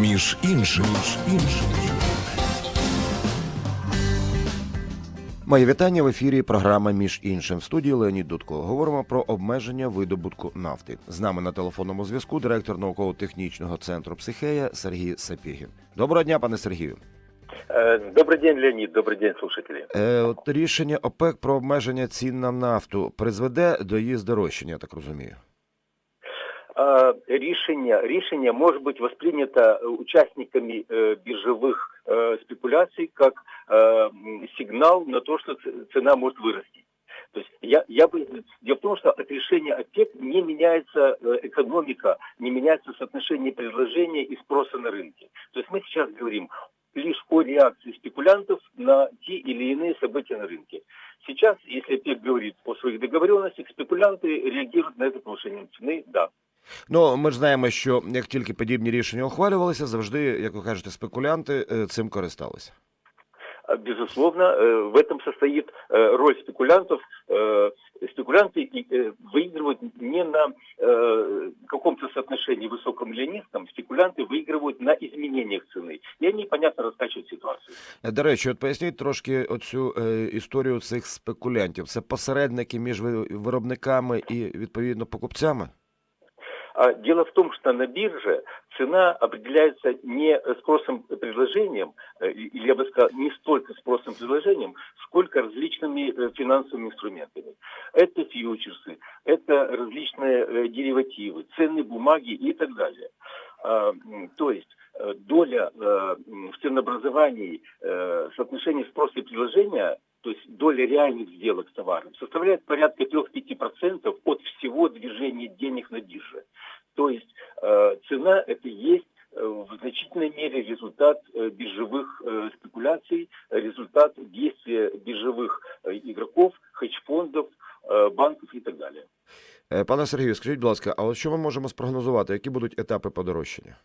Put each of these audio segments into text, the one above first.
Між іншим, між іншим. Мої вітання в ефірі. Програма між іншим в студії Леонід Дудко. Говоримо про обмеження видобутку нафти. З нами на телефонному зв'язку директор науково-технічного центру Психея Сергій Сапігін. Доброго дня, пане Сергію. Э, Добрый день, Леонид. Добрый день, слушатели. Е, от рішення ОПЕК про обмеження цін на нафту призведе до її здорожчання, я так розумію. А, Решение, решение может быть воспринято э, участниками э, биржевых э, спекуляций э, м, сигнал на то, что цена может вырасти. То есть я, я бы... Дело в том, что от решения ОПЕК не меняется э, экономика, не меняется соотношение предложения и спроса на рынке. То есть мы сейчас говорим лишь о реакции спекулянтов на те или иные события на рынке. Сейчас, если ОПЕК говорит о своих договоренностях, спекулянты реагируют на это повышением цены, да. Ну, ми ж знаємо, що як тільки подібні рішення ухвалювалися, завжди, як ви кажете, спекулянти е, цим користалися. А, Безусловно, э, в этом состоит э, роль спекулянтов. Э, Спекулянты и, э, выигрывают не на э, каком-то соотношении высоком или низком, спекулянты выигрывают на изменениях цены. И они, понятно, раскачивают ситуацию. Е, До речі, от поясніть трошки оцю е, історію цих спекулянтів. Це посередники між ви- виробниками і відповідно покупцями. А Дело в том, что на бирже цена определяется не спросом предложением, э, или я бы сказал, не столько спросом предложением, сколько различными э, финансовыми инструментами. Это фьючерсы, это различные э, деривативы, ценные бумаги и так далее. А, То есть доля в ценообразовании соотношения спроса и предложения то есть доля реальных сделок с товаром, составляет порядка 3-5% от всего движения денег на бирже. То есть цена это и есть э, в значительной мере результат э, биржевых э, спекуляций, э, результат действия биржевых э, игроков, хедж-фондов, э, банков и так далее. Е, Пане Сергію, скажіть, будь ласка, а от що ми можемо спрогнозувати? Які будуть етапи подорожчання?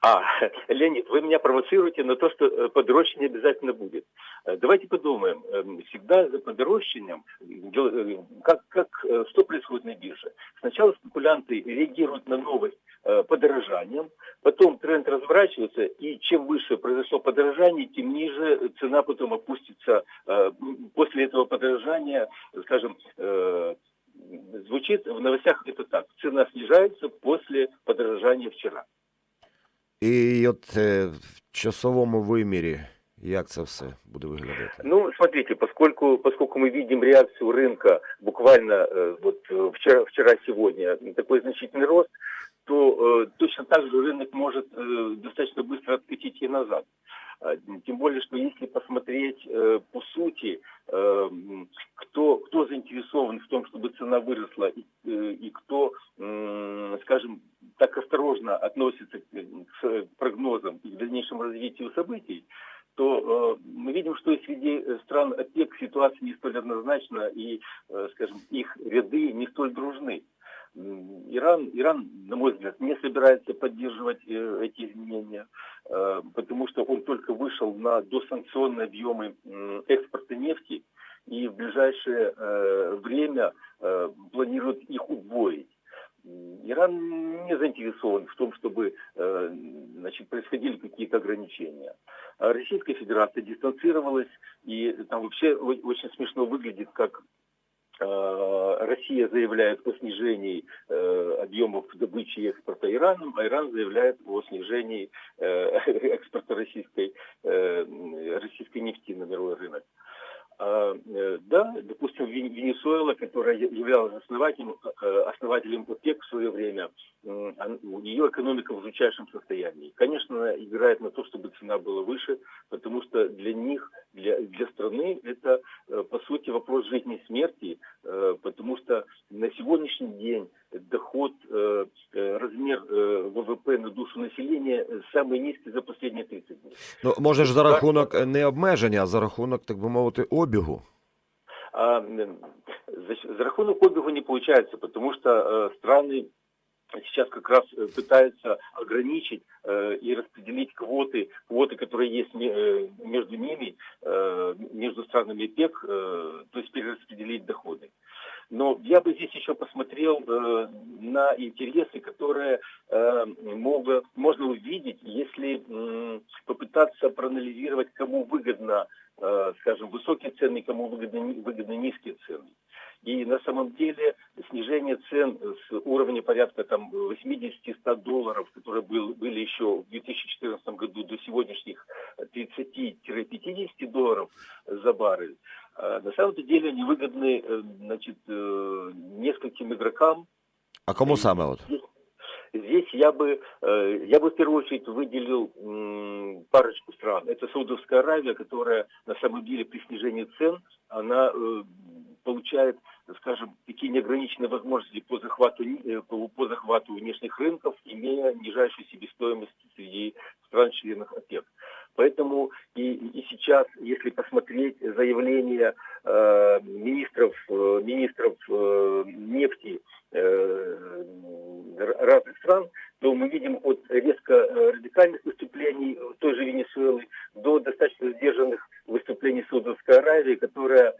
А, Леонид, вы меня провоцируете на то, что э, подорожчание обязательно будет. Э, Давайте подумаем. Эм, Всегда за подорожчанием, э, как, как, что происходит на бирже? Сначала спекулянты реагируют на новость подорожанием, потом тренд разворачивается, и чем выше произошло подорожание, тем ниже цена потом опустится. После этого подорожания, скажем, звучит в новостях это так. Цена снижается после подорожания вчера. І от е, в часовому вимірі, як це все буде виглядати? Ну, смотрите, поскольку, поскольку мы видим реакцию рынка буквально э, вот э, вчера, вчера-сегодня, такой значительный рост, то э, точно так же рынок может э, достаточно быстро откатить и назад. А, Тем более, что если посмотреть э, по сути, э, м, кто, кто заинтересован в том, чтобы цена выросла, и, э, и кто, м, скажем, так осторожно относится к, к прогнозам и к дальнейшему развитию событий, то э, мы видим, что и среди э, стран ОПЕК ситуация не столь однозначна, и, э, скажем, их ряды не столь дружны. Иран, Иран, на мой взгляд, не собирается поддерживать э, эти изменения, э, потому что он только вышел на досанкционные объемы экспорта нефти и в ближайшее э, время э, планирует их удвоить. Иран не заинтересован в том, чтобы э, значит, происходили какие-то ограничения. А Российская Федерация дистанцировалась, и там вообще очень смешно выглядит, как э, Россия заявляет о снижении э, объемов добычи и экспорта Ираном, а Иран заявляет о снижении экспорта российской, российской нефти на мировой рынок. А, э, Да, допустим, Вен- Венесуэла, которая являлась основателем, э, основателем ОПЕК в свое время, нее экономика в жутчайшем состоянии. Конечно, она играет на то, чтобы цена была выше, потому что для них, для, для страны это, э, по сути, вопрос жизни и смерти, потому что на сегодняшний день доход, э, э, размер э, ВВП на душу населения э, самый низкий за последние 30 дней. Ну, може ж за рахунок е, не обмеження, а за рахунок, так би мовити, обігу. А м, за, за рахунок обегу не получается, потому что э, страны сейчас как раз э, пытаются ограничить э, и распределить квоты, квоты, которые есть ме- э, между ними, э, между странами ОПЕК, э, то есть перераспределить доходы. Но я бы здесь еще посмотрел э, на интересы, которые э, могут, можно увидеть, если э, попытаться проанализировать, кому выгодно, э, скажем, высокие цены, кому выгодны, выгодны низкие цены. И на самом деле снижение цен с уровня порядка там 80-100 долларов, которые был, были еще в 2014 году, до сегодняшних 30-50 долларов за баррель, на самом деле они выгодны э, значит, э, нескольким игрокам. А кому саме от? Здесь, я бы, я бы в первую очередь выделил парочку стран. Это Саудовская Аравия, которая на самом деле при снижении цен, она получает, скажем, такие неограниченные возможности по захвату, э, по захвату внешних рынков, имея нижайшую себестоимость среди стран-членов ОПЕК. Поэтому и, и сейчас, если посмотреть заявления э, министров, э, министров э, нефти э, разных стран, то мы видим от резко э, радикальных выступлений той же Венесуэлы до достаточно сдержанных выступлений Саудовской Аравии, которая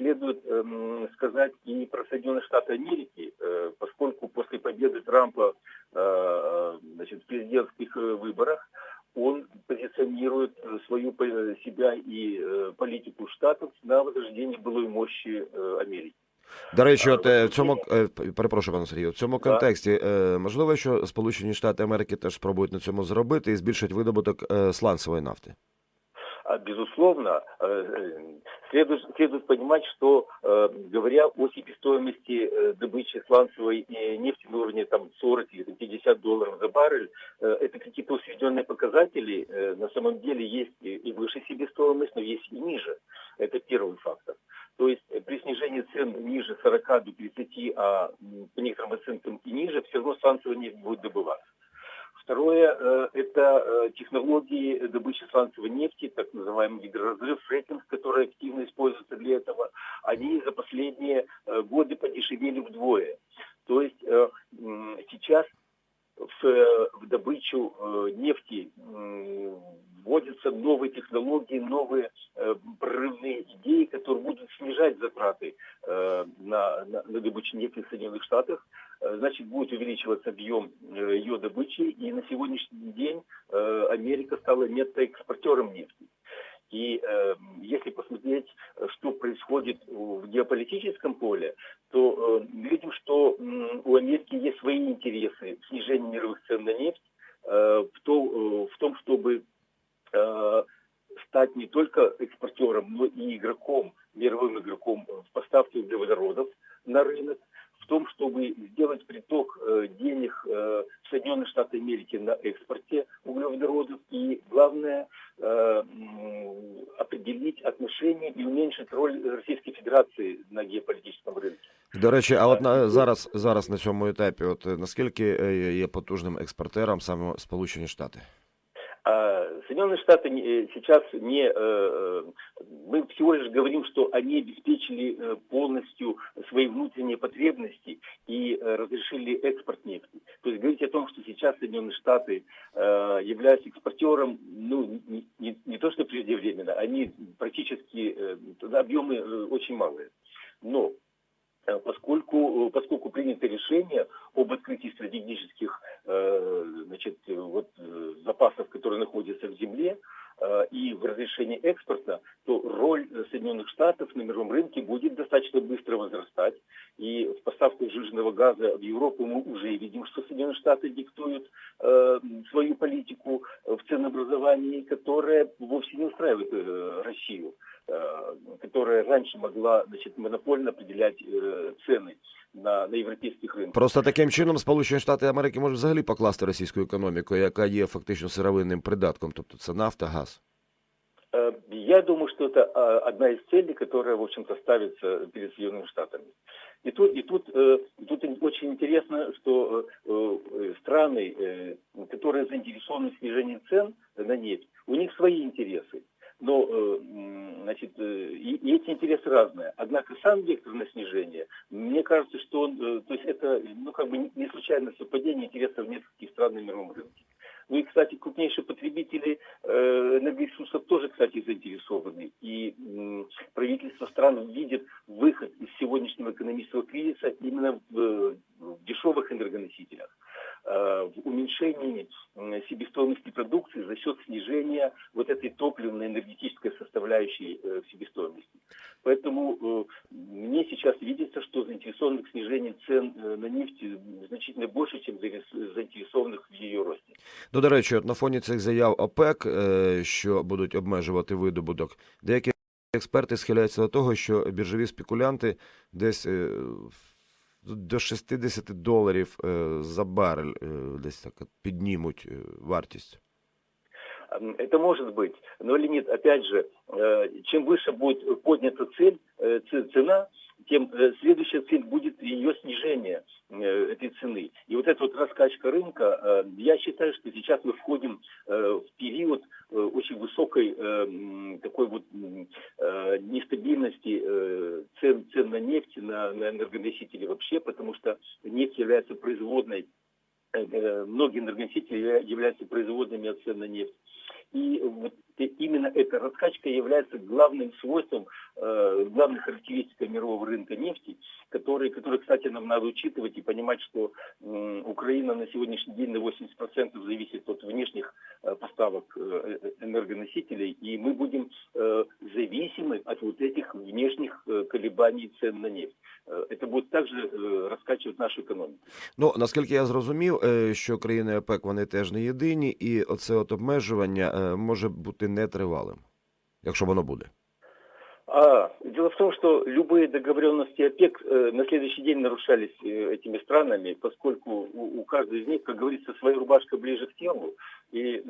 следует эм, сказать и про Соединенные Штаты Америки, поскольку после победы Трампа значит, в президентских выборах он позиционирует э, свою э, себя і э, політику штатів на возрождення былої мощі Америки. До речі, от в цьому перепрошую, пане Сергію, в цьому контексті можливо, що Сполучені Штати Америки теж спробують на цьому зробити і збільшать видобуток сланцевої нафти. Безусловно, следует, следует понимать, что говоря о себестоимости добычи сланцевой нефти на уровне там, 40 или 50 долларов за баррель, это какие-то усредненные показатели. На самом деле есть и выше себестоимость, но есть и ниже. Это первый фактор. То есть при снижении цен ниже 40 до 30, а по некоторым оценкам и ниже, все равно сланцевая нефть будет добываться. Второе э, – это э, технологии добычи сланцевой нефти, так называемый гидроразрыв, фрекинг, которые активно используются для этого. Они за последние э, годы подешевели вдвое. То есть сейчас в, в добычу нефти вводятся новые технологии, новые прорывные идеи, которые будут снижать затраты на, на, добычу нефти в Соединенных Штатах. Э, значит, будет увеличиваться объем э, ее добычи, и на сегодняшний день э, Америка стала нетто-экспортером нефти. И э, если посмотреть, что происходит в геополитическом поле, то э, видим, что э, у Америки есть свои интересы в снижении мировых цен на нефть, э, в, то, э, в том, чтобы Э, стать не только экспортером, но и игроком, мировым игроком в поставке углеводородов на рынок, в том, чтобы сделать приток э, денег э, в Соединенные Штаты Америки на экспорте углеводородов и, главное, определить отношения и уменьшить роль Російської Федерації на геополітичному ринку. До речі, а от на зараз зараз на цьому етапі, от наскільки є потужним експортером саме Сполучені Штати? А Соединенные Штаты э, сейчас не... Э, э, мы всего лишь говорим, что они обеспечили полностью свои внутренние потребности и разрешили экспорт нефти. То есть говорить о том, что сейчас Соединенные Штаты являются экспортером, ну, не, не, не то что преждевременно, они практически... Объемы очень малые. Но поскольку, поскольку принято решение об открытии стратегических э, значит, вот, запасов, которые находятся в земле, и в разрешении экспорта, то роль Соединенных Штатов на мировом рынке будет достаточно быстро возрастать. И в поставках жирного газа в Европу мы уже видим, что Соединенные Штаты диктуют э, свою политику в ценообразовании, которая вовсе не устраивает э, Россию. Э, которая раньше могла значит, монопольно определять э, цены на на європейських ринках. Просто таким чином Сполучені Штати Америки можуть взагалі покласти російську економіку, яка є фактично сировинним придатком, тобто це нафта, газ. Э, я думаю, что это одна из целей, которая, в общем-то, ставится перед Соединенными Штатами. И тут, и тут, и тут очень интересно, что страны, которые заинтересованы в снижении цен на нефть, у них свои интересы. Но, э, значит, э, и, эти интересы разные. Однако сам вектор на снижение, мне кажется, что он, э, то есть это, ну, как бы не случайное совпадение интересов нескольких стран на мировом рынке. Ну и, кстати, крупнейшие потребители э, энергоресурсов тоже, кстати, заинтересованы. И правительство стран видит выход из сегодняшнего экономического кризиса именно в, э, дешевых энергоносителях, э, в уменьшении себестоимости продукции за счет снижения вот этой топливно-энергетической составляющей в себестоимости. Поэтому мне сейчас видится, что заинтересованных в снижении цен на нефть значительно больше, чем заинтерес- заинтересованных в ее росте. Ну, до речі, от на фоні цих заяв ОПЕК, е, що будуть обмежувати видобуток, деякі експерти схиляються до того, що біржові спекулянти десь е, в- до 60 доларів е, за барель е, десь так от піднімуть е, вартість. М, Это может быть. Но, Леонид, опять же, э, чем выше будет поднята цель, э, ц- цена, тем э, следующая цель будет ее снижение э, этой цены. И вот эта вот раскачка рынка, э, я считаю, что сейчас мы входим в период очень высокой такой вот нестабильности цен, цен на нефть, на, на энергоносители вообще, потому что нефть является производной многие энергоносители явля- являются производными от цен на нефть. И вот и- именно эта раскачка является главным свойством, э, главной характеристикой мирового рынка нефти, который, который, кстати, нам надо учитывать и понимать, что м, Украина на сегодняшний день на 80% зависит от внешних э, поставок э, э, энергоносителей, и мы будем э, зависимы от вот этих внешних э, колебаний цен на нефть. Э, Это будет также э, раскачивать нашу экономику. Ну, наскільки я зрозумів, е, що країни ОПЕК вони теж не єдині, і оце от обмежування е, може бути нетривалим, якщо воно буде. А, дело в том, что любые договоренности ОПЕК э, на следующий день нарушались э, этими странами, поскольку у, у каждой из них, как говорится, своя рубашка ближе к телу. И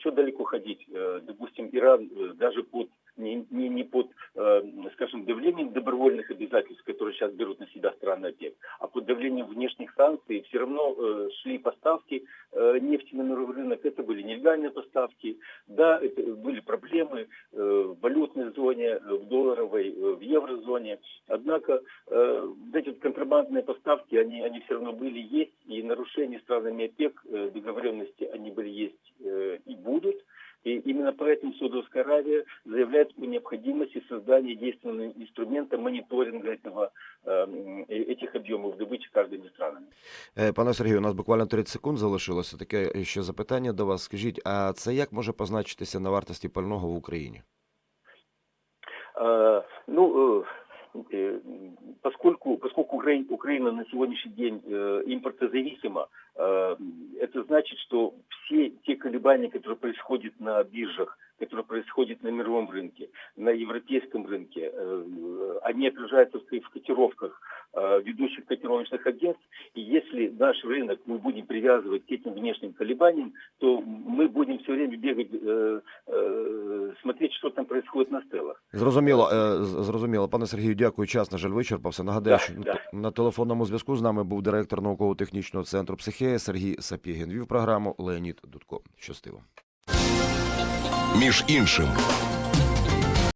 что далеко ходить? Э, допустим, Иран э, даже под не, не, не под, э, скажем, давлением добровольных обязательств, которые сейчас берут на себя страны ОПЕК, а под давлением внешних санкций все равно э, шли поставки э, нефти на мировой рынок. Это были нелегальные поставки, да, это были проблемы э, в валютной зоне, э, в долларовой, э, в еврозоне. Однако э, эти контрабандные поставки, они, они все равно были, есть, и нарушения странами ОПЕК Саудовская Аравия заявляет о необходимости создания действенного инструмента мониторинга этого, э, этих объемов добычи каждыми странами. Е, Пане Сергію, у нас буквально 30 секунд залишилося. Таке ще запитання до вас. Скажіть, а це як може позначитися на вартості пального в Україні? А, Ну, э, э, поскольку, поскольку Украина, Украина на сегодняшний день э, импортозависима, э, это значит, что все те колебания, которые происходят на биржах, которые происходят на мировом рынке, на европейском рынке, э, они отражаются в в котировках э, ведущих котировочных агентств. И если наш рынок мы будем привязывать к этим внешним колебаниям, то мы будем все время бегать, э, э, смотреть, что там происходит на стелах. Зрозуміло, е, з- зрозуміло. Пане Сергію, дякую. Час, на жаль, вичерпався. Нагадаю, Да, що да. на- на телефонному зв'язку з нами був директор науково-технічного центру психея Сергій Сапєгін. Вів програму Леонід Дудко. Щастиво. Між іншим